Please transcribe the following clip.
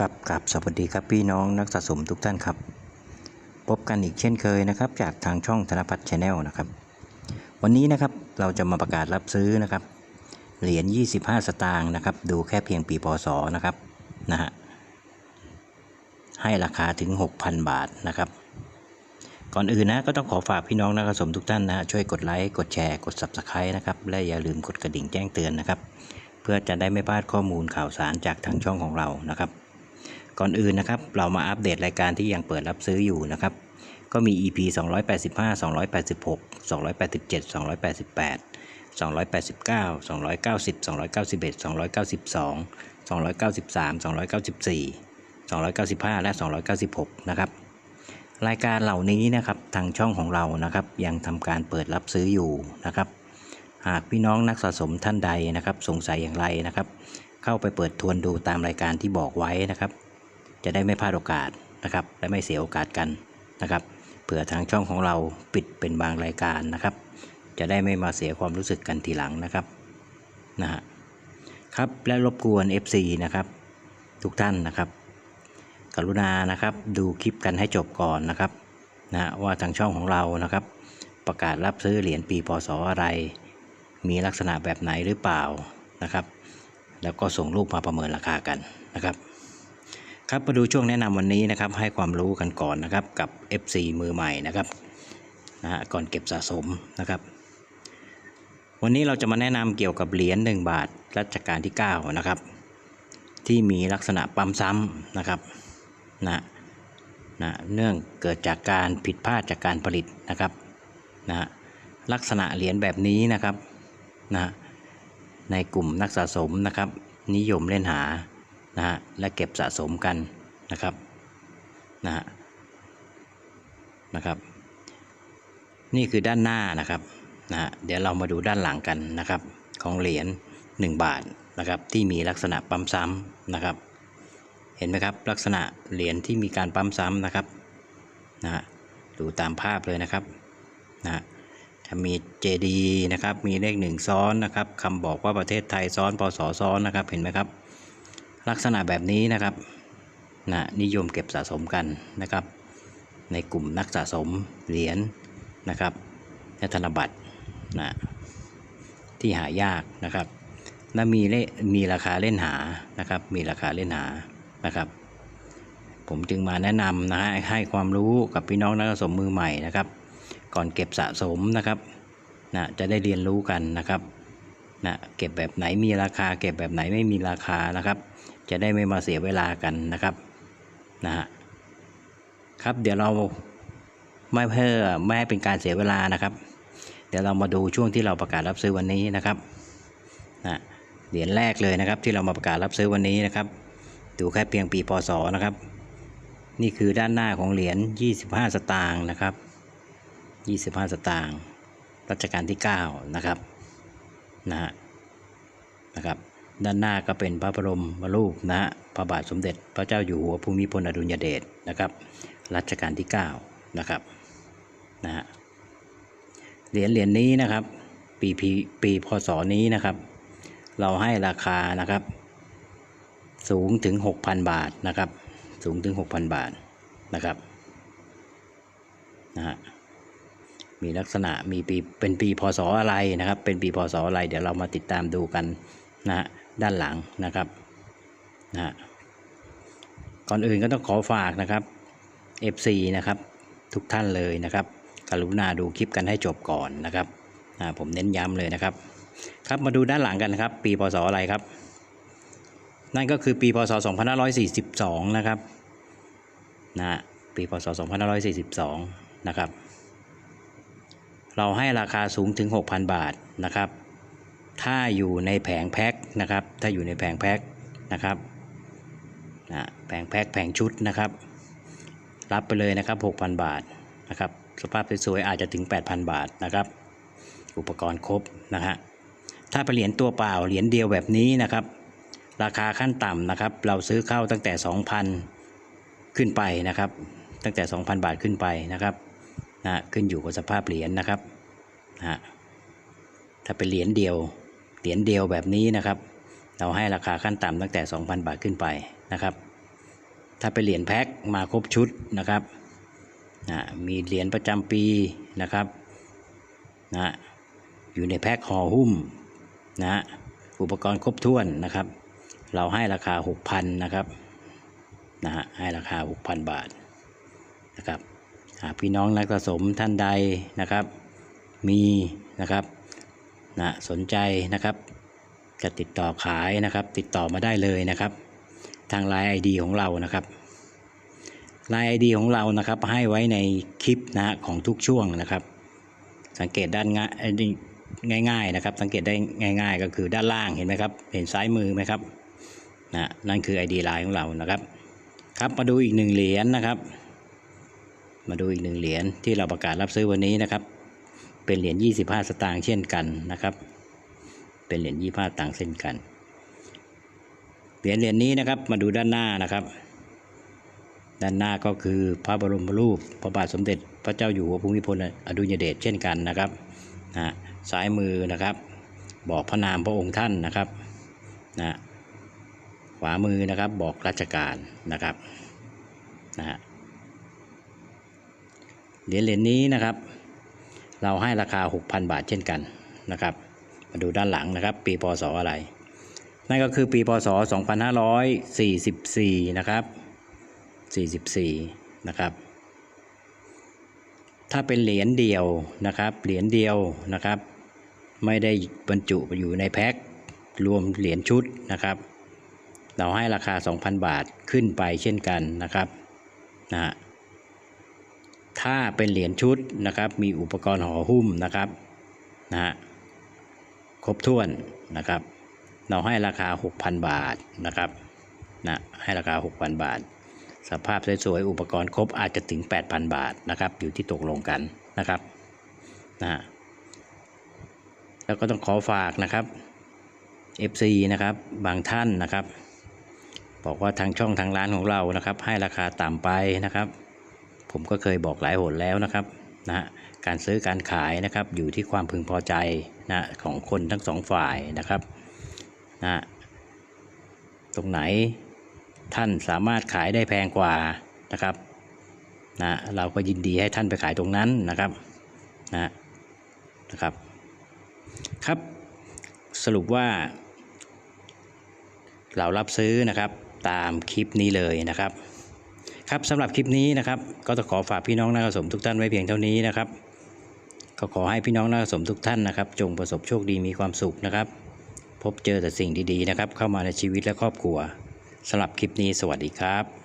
กับกับสวัสดีครับพี่น้องนักสะสมทุกท่านครับ พบกันอีกเช่นเคยนะครับ จากทางช่องธนพัฒน์ชาแนลนะครับ วันนี้นะครับเราจะมาประกาศรับซื้อนะครับ เหรียญ 25 สตางค์นะครับ ดูแค่เพียงปีพศนะครับนะฮะให้ราคาถึง 6,000 บาทนะครับ ก่อนอื่นนะก็ต้องขอฝากพี่น้องนักสะสมทุกท่านนะฮะช่วยกดไลค์กดแชร์กด Subscribe นะครับและอย่าลืมกดกระดิ่งแจ้งเตือนนะครับ เพื่อจะได้ไม่พลาดข้อมูลข่าวสารจากทางช่องของเรานะครับ ก่อนอื่นนะครับ เรามาอัปเดตรายการที่ยังเปิดรับซื้ออยู่นะครับ ก็มี EP 285 286 287 288 289 290 291 292 293 294 295 และ 296 นะครับ รายการเหล่านี้นะครับทางช่องของเรานะครับ ยังทำการเปิดรับซื้ออยู่นะครับ หากพี่น้องนักสะสมท่านใดนะครับ สงสัยอย่างไรนะครับ เข้าไปเปิดทวนดูตามรายการที่บอกไว้นะครับ จะได้ไม่พลาดโอกาสนะครับ และไม่เสียโอกาสกันนะครับ เผื่อทางช่องของเราปิดเป็นบางรายการนะครับ จะได้ไม่มาเสียความรู้สึกกันทีหลังนะครับนะฮะครับและรบกวน FC นะครับ ทุกท่านนะครับ กรุณานะครับดูคลิปกันให้จบก่อนนะครับนะว่าทางช่องของเรานะครับ ประกาศรับซื้อเหรียญปีพศอะไร มีลักษณะแบบไหนหรือเปล่านะครับ แล้วก็ส่งรูปมาประเมินราคากันนะครับ ครับมาดูช่วงแนะนำวันนี้นะครับให้ความรู้กันก่อนนะครับกับ FC มือใหม่นะครับนะฮะก่อนเก็บสะสมนะครับ วันนี้เราจะมาแนะนำเกี่ยวกับเหรียญ1บาทรัชกาลที่9นะครับที่มีลักษณะปั๊มซ้ำนะครับนะนะเนื่องเกิดจากการผิดพลาดจากการผลิตนะครับนะลักษณะเหรียญแบบนี้นะครับนะในกลุ่มนักสะสมนะครับ นิยมเล่นหา นะฮะและเก็บสะสมกันนะครับนะฮะนะครับ นี่คือด้านหน้านะครับนะฮะเดี๋ยวเรามาดูด้านหลังกันนะครับ ของเหรียญ1บาทนะครับที่มีลักษณะปั๊มซ้ำนะครับ เห็นไหมครับลักษณะเหรียญที่มีการปั๊มซ้ำนะครับนะฮะดูตามภาพเลยนะครับนะฮะจะมีเจดีนะครับ มีเลขหนึ่งซ้อนนะครับคำบอกว่าประเทศไทยซ้อนพศซ้อนนะครับ เห็นไหมครับ ลักษณะแบบนี้นะครับนะนิยมเก็บสะสมกันนะครับ ในกลุ่มนักสะสมเหรียญนะครับและธนบัตรนะที่หายากนะครับและมีเลมีราคาเล่นหานะครับ มีราคาเล่นหานะครับ ผมจึงมาแนะนำนะฮะให้ความรู้กับพี่น้องนักสะสมมือใหม่นะครับ ก่อนเก็บสะสมนะครับนะจะได้เรียนรู้กันนะครับนะเก็บแบบไหนมีราคา เก็บแบบไหนไม่มีราคานะครับ จะได้ไม่มาเสียเวลากันนะครับนะฮะครับเดี๋ยวเราไม่เพื่อไม่ให้เป็นการเสียเวลานะครับ เดี๋ยวเรามาดูช่วงที่เราประกาศรับซื้อวันนี้นะครับนะเหรียญแรกเลยนะครับที่เรามาประกาศรับซื้อวันนี้นะครับ ดูแค่เพียงปีพศนะครับ นี่คือด้านหน้าของเหรียญ 25 สตางค์นะครับ 25 สตางค์รัชกาลที่ 9 นะครับนะฮะนะครับ ด้านหน้าก็เป็นพระบรมรูปนะฮะพระบาทสมเด็จพระเจ้าอยู่หัวภูมิพลอดุลยเดชนะครับรัชกาลที่ 9 นะครับนะฮะเหรียญเหรียญนี้นะครับ ปีปีปีพศนี้นะครับ เราให้ราคานะครับ สูงถึง 6,000 บาทนะครับ สูงถึง 6,000 บาทนะครับนะฮะมีลักษณะมีปีเป็นปีพศอะไรนะครับ เป็นปีพศอะไร เดี๋ยวเรามาติดตามดูกันนะฮะ ด้านหลังนะครับนะฮะก่อนอื่นก็ต้องขอฝากนะครับ FC นะครับทุกท่านเลยนะครับ กรุณาดูคลิปกันให้จบก่อนนะครับอ่าผมเน้นย้ำเลยนะครับ ครับมาดูด้านหลังกันนะครับ ปีพศอะไรครับ นั่นก็คือปีพศ 2542 นะครับนะฮะปีพศ 2542 นะครับ เราให้ราคาสูงถึง 6,000 บาทนะครับ ถ้าอยู่ในแผงแพ็คนะครับ ถ้าอยู่ในแผงแพ็คนะครับนะแผงแพ็คแผงชุดนะครับ รับไปเลยนะครับ 6,000 บาทนะครับ สภาพสวยๆอาจจะถึง 8,000 บาทนะครับ อุปกรณ์ครบนะฮะถ้าเป็นเหรียญตัวเปล่าเหรียญเดียวแบบนี้นะครับ ราคาขั้นต่ำนะครับ เราซื้อเข้าตั้งแต่ 2,000 ขึ้นไปนะครับ ตั้งแต่ 2,000 บาทขึ้นไปนะครับนะขึ้นอยู่กับสภาพเหรียญนะครับนะถ้าเป็นเหรียญเดียว เหรียญเดียวแบบนี้นะครับ เราให้ราคาขั้นต่ำตั้งแต่ 2,000 บาทขึ้นไปนะครับ ถ้าเป็นเหรียญแพ็คมาครบชุดนะครับนะมีเหรียญประจำปีนะครับนะอยู่ในแพ็คห่อหุ้มนะอุปกรณ์ครบถ้วนนะครับ เราให้ราคา 6,000นะครับนะฮะให้ราคา 6,000 บาทนะครับหากพี่น้องนักสะสมท่านใดนะครับ มีนะครับ นะสนใจนะครับ จะติดต่อขายนะครับ ติดต่อมาได้เลยนะครับ ทางไลน์ ID ของเรานะครับไลน์ ID ของเรานะครับให้ไว้ในคลิปนะฮะของทุกช่วงนะครับ สังเกตด้านง่ายง่ายๆนะครับ สังเกตได้ง่าย ๆ ก็คือด้านล่างเห็นไหมครับ เห็นซ้ายมือไหมครับนะนั่นคือ ID ไลน์ของเรานะครับ ครับมาดูอีกหนึ่งเหรียญนะครับ มาดูอีกหนึ่งเหรียญที่เราประกาศรับซื้อวันนี้นะครับ เป็นเหรียญ25 สตางค์เช่นกันนะครับ เป็นเหรียญ25สตางค์เช่นกัน เหรียญเหรียญนี้นะครับมาดูด้านหน้านะครับ ด้านหน้าก็คือพระบรมรูปพระบาทสมเด็จพระเจ้าอยู่หัวภูมิพลอดุลยเดชเช่นกันนะครับนะซ้ายมือนะครับ บอกพระนามพระองค์ท่านนะครับนะขวามือนะครับบอกราชการนะครับนะเหรียญเหรียญนี้นะครับ เราให้ราคา 6,000 บาทเช่นกันนะครับ มาดูด้านหลังนะครับ ปีพศอะไร นั่นก็คือปีพศ 2544 นะครับ 44 นะครับ ถ้าเป็นเหรียญเดียวนะครับ เหรียญเดียวนะครับ ไม่ได้บรรจุอยู่ในแพ็ครวมเหรียญชุดนะครับ เราให้ราคา 2,000 บาทขึ้นไปเช่นกันนะครับนะฮะ ถ้าเป็นเหรียญชุดนะครับ มีอุปกรณ์ห่อหุ้มนะครับนะฮะครบถ้วนนะครับ เราให้ราคา 6,000 บาทนะครับนะให้ราคา 6,000 บาท สภาพสวยๆอุปกรณ์ครบอาจจะถึง 8,000 บาทนะครับ อยู่ที่ตกลงกันนะครับนะฮะแล้วก็ต้องขอฝากนะครับ FC นะครับบางท่านนะครับ บอกว่าทางช่องทางร้านของเรานะครับ ให้ราคาต่ำไปนะครับ ผมก็เคยบอกหลายหนแล้วนะครับนะการซื้อการขายนะครับอยู่ที่ความพึงพอใจนะของคนทั้งสองฝ่ายนะครับนะตรงไหนท่านสามารถขายได้แพงกว่านะครับนะเราก็ยินดีให้ท่านไปขายตรงนั้นนะครับนะนะครับ ครับสรุปว่า เรารับซื้อนะครับตามคลิปนี้เลยนะครับ ครับสำหรับคลิปนี้นะครับก็ต้องขอฝากพี่น้องนักสมทุกท่านไว้เพียงเท่านี้นะครับก็ขอให้พี่น้องนักสมทุกท่านนะครับ จงประสบโชคดีมีความสุขนะครับ พบเจอแต่สิ่งดีๆนะครับ เข้ามาในชีวิตและครอบครัวสำหรับคลิปนี้สวัสดีครับ